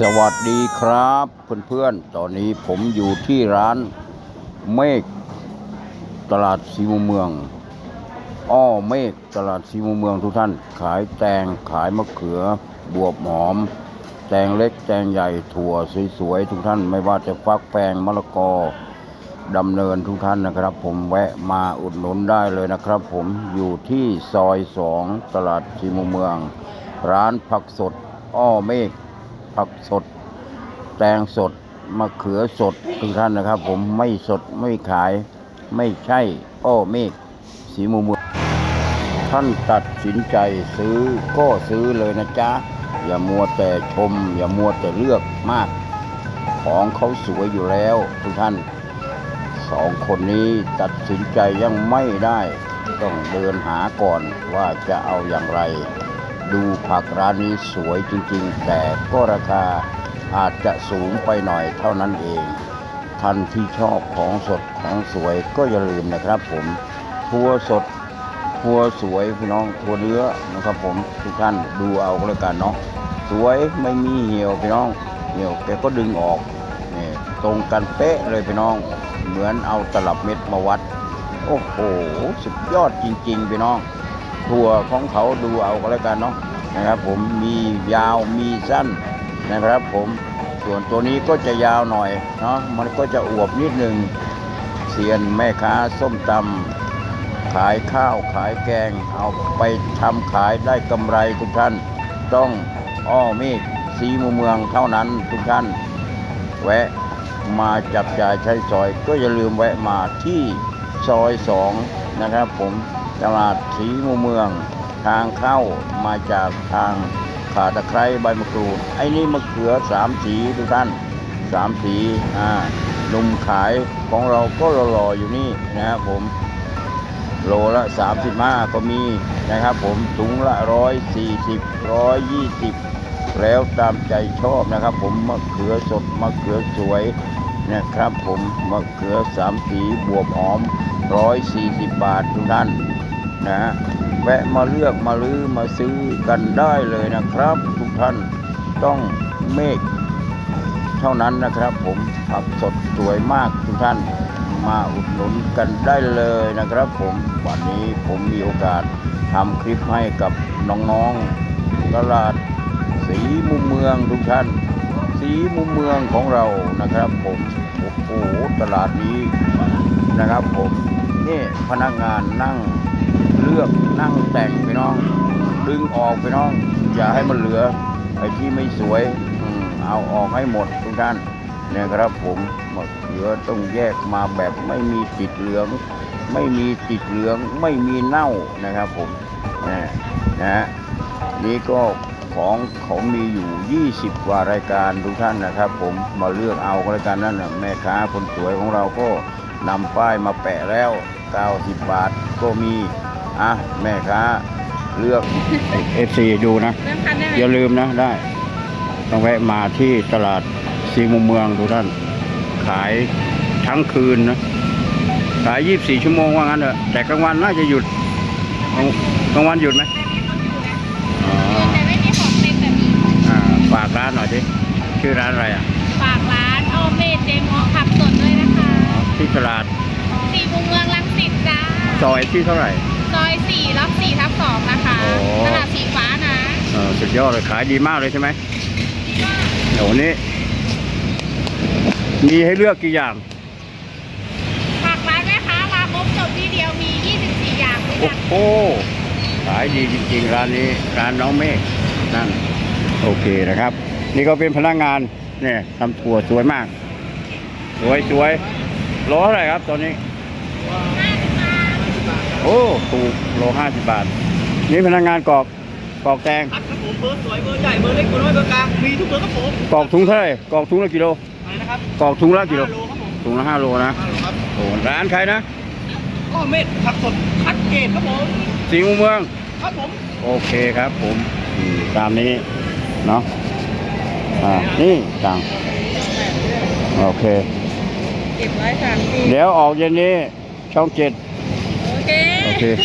สวัสดีครับเพื่อนๆ ตอนนี้ผมอยู่ที่ร้านเมฆตลาดสีมุมเมือง อ้อเมฆตลาดสีมุมเมืองทุกท่าน ขายแตงขายมะเขือบวบหอม แตงเล็กแตงใหญ่ถั่วสวยๆทุกท่าน ไม่ว่าจะฟักแฟงมะละกอดำเนินทุกท่านนะครับ ผมแวะมาอุดหนุนได้เลยนะครับ ผมอยู่ที่ซอยสองตลาดสีมุมเมือง ร้านผักสด อ้อเมฆ ผักสด แตงสดมะเขือสดทุกท่านนะครับ ผมไม่สดไม่ขาย ไม่ใช่อ้อเมฆสีมุมเมืองท่านตัดสินใจซื้อก็ซื้อเลยนะจ๊ะ อย่ามัวแต่ชม อย่ามัวแต่เลือกมาก ของเขาสวยอยู่แล้วทุกท่านสองคนนี้ตัดสินใจยังไม่ได้ ต้องเดินหาก่อนว่าจะเอาอย่างไร ดูผักร้านนี้สวยจริงๆ แต่ก็ราคาอาจจะสูงไปหน่อยเท่านั้นเอง ท่านที่ชอบของสดของสวยก็อย่าลืมนะครับผมทัวสดทัวสวยพี่น้องทัวเนื้อนะครับผมทุกท่านดูเอาก็แล้วกันเนาะสวยไม่มีเหี่ยวพี่น้องเหี่ยวแกก็ดึงออกนี่ตรงกันเป๊ะเลยพี่น้อง เหมือนเอาตลับเม็ดมาวัด โอ้โหสุดยอดจริงๆพี่น้อง ถั่วของเขาดูเอาก็แล้วกันเนาะนะครับ ผมมียาวมีสั้นนะครับ ผมส่วนตัวนี้ก็จะยาวหน่อยเนาะมันก็จะอวบนิดหนึ่งเซียนแม่ค้าส้มตำขายข้าวขายแกง เอาไปทำขายได้กำไรทุกท่าน ต้องอ้อมฆสีมุมเมืองเท่านั้นทุกท่าน แวะมาจับจ่ายใช้สอย ก็อย่าลืมแวะมาที่ซอยสองนะครับผม ตลาดสีมุมเมือง ทางเข้ามาจากทางขาตะไคร้ใบมะกรูดไอ้นี่มะเขือสามสีทุกท่านสามสีอ่าหนุ่มขายของเราก็รอๆอยู่นี่นะครับผมโลละ 35 ก็มีนะครับผมถุงละ 140 120 แล้วตามใจชอบนะครับผมมะเขือสดมะเขือสวยนะครับผมมะเขือสามสีบวบหอม 140 บาททุกท่าน นะฮะแวะมาเลือกมาลื้อมาซื้อกันได้เลยนะครับ ทุกท่านต้องเมฆเท่านั้นนะครับผมผักสดสวยมากทุกท่านมาอุดหนุนกันได้เลยนะครับผมวันนี้ผมมีโอกาสทำคลิปให้กับน้องๆตลาดสีมุมเมืองทุกท่าน สีมุมเมืองของเรานะครับผมโอ้โหตลาดนี้นะครับผมนี่พนักงานนั่ง เลือกนั่งแต่งไปน้อง ดึงออกไปน้อง อย่าให้มันเหลือไอ้ที่ไม่สวยเอาออกให้หมดทุกท่านเนี่ยครับผมมะเขือต้องแยกมาแบบไม่มีติดเหลือง ไม่มีติดเหลืองไม่มีเน่านะครับผมนะนะฮะนี่ก็ของเขามีอยู่ 20กว่ารายการทุกท่านนะครับ ผมมาเลือกเอาก็แล้วกันนั่นนะแม่ค้าคนสวยของเราก็นำป้ายมาแปะแล้ว 90 บาทก็มี อะแม่ค้าเลือก FC ดูนะ เริ่มคันได้ไหมอย่าลืมนะได้ ต้องแวะมาที่ตลาดสีมุมเมืองทุกท่าน ขายทั้งคืนนะ ขาย 24 ชั่วโมงว่างั้นเถอะแต่กลางวันน่าจะหยุดกลางกลางวันหยุดไหมอ๋อแต่ไม่มีของเต็มแบบนี้อ่าฝากร้านหน่อยสิชื่อร้านอะไรอะฝากร้านโอเมเจมอผักสดด้วยนะคะอ๋อที่ตลาดสี่มุมเมืองรังสิตจ้าซอยที่เท่าไหร่ ซอยสี่ล็อกสี่ทับสองนะคะโอ้ ตลาดสีฟ้านะเออสุดยอดเลยขายดีมากเลยใช่ไหมเดี๋ยวนี้ มีให้เลือกกี่อย่างฝากร้านแม่ค้ามาครบจบที่เดียวมี 24 อย่างด้วยโอ้กันโหขายดีจริงๆ ร้านนี้ ร้านน้องเมฆนั่น โอเคนะครับ นี่ก็เป็นพนักงาน เนี่ยทำถั่วสวยมาก สวยสวยโลเท่าไหร่ครับตอนนี้ โอ้ถูกโลห้าสิบบาท นี่พนักงานกรอกกรอกแตงคัดครับผมเบอร์สวยเบอร์ใหญ่เบอร์เล็กเบอร์น้อยเบอร์กลางมีทุกเบอร์ครับผมกรอกถุงเท่าไหร่กรอกถุงละกิโลอะไรนะครับกรอกถุงละกิโลห้าโลครับผมถุงละห้าโลนะห้าโลครับโอ้ร้านใครนะก็เม็ดผักสดคัดเกรดครับผมสีมุมเมือง ครับผมโอเคครับผมอืมตามนี้เนาะอ่านี่ตังโอเค เก็บไว้สามสี่เดี๋ยวออกเย็นนี้ช่องเจ็ดโอ เคโอเค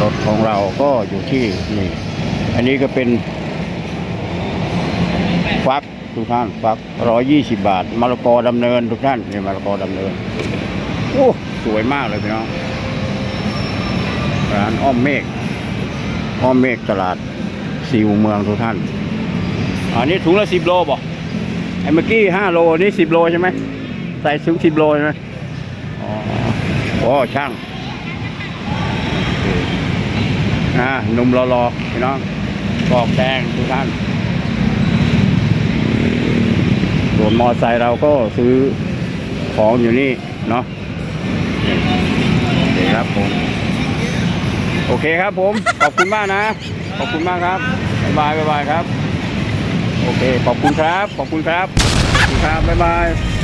รถของเราก็อยู่ที่นี่ อันนี้ก็เป็นฟักทุกท่านฟักร้อยยี่สิบบาทมะละกอดำเนินทุกท่านนี่มะละกอดำเนินโอ้สวยมากเลยพี่น้องร้านอ้อมเมฆอ้อมเมฆตลาดสี่มุมเมืองทุกท่าน อันนี้ถุงละสิบโลบอกไอ้เมื่อกี้ห้าโลนนี้สิบโลใช่ไหมใส่ถุงสิบโลใช่ไหมอ๋อ อ้ช่างโอเคอ่าหนุ่มรอๆพี่น้องกอกแดงทุกท่านส่วนมอไซค์เราก็ซื้อของอยู่นี่เนาะเคครับผม โอเคครับผม ขอบคุณมากนะ ขอบคุณมากครับบ๊ายบายบ๊ายบายครับ โอเค ขอบคุณครับ ขอบคุณครับ ขอบคุณครับบ๊ายบาย